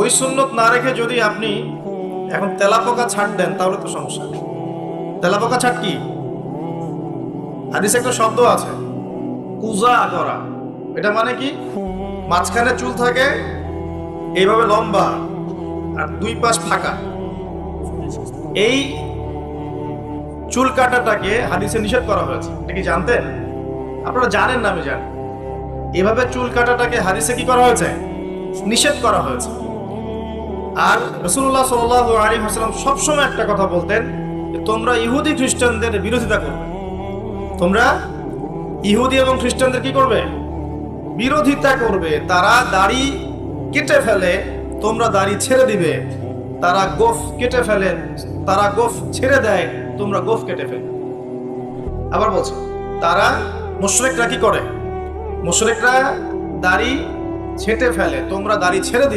ওই সুন্নত না রেখে যদি আপনি এখন তেলাপোকা ছাড় দেন, তাহলে তো সমস্যা। তেলাপোকা ছাড় কি? হাদিসে একটা শব্দ আছে কুজা করা। এটা মানে কি? মাঝখানে চুল থাকে, এইভাবে লম্বা, আর দুই পাশ ফাঁকা। এই চুল কাটাটাকে হাদিসে নিষেধ করা হয়েছে। এটা কি জানতেন? আপনারা জানেন না, আমি জানি। এভাবে চুল কাটাটাকে হাদিসে কি করা হয়েছে? নিষেধ করা হয়েছে। আর রসুল্লাহ সাল আলী হাসলাম সবসময় একটা কথা বলতেন তোমরা ইহুদি খ্রিস্টানদের বিরোধিতা করবে। তোমরা ইহুদি এবং খ্রিস্টানদের কি করবে? বিরোধিতা করবে। তারা দাড়ি কেটে ফেলে, তোমরা দাড়ি ছেড়ে দিবে। তারা গোফ কেটে ফেলে, তারা গোফ ছেড়ে দেয়, তোমরা গোফ কেটে ফেলে। আবার বলছো, তারা মুশরেকরা কি করে? মুশরেকরা দাড়ি ছেটে ফেলে, তোমরা দাড়ি ছেড়ে দিবে।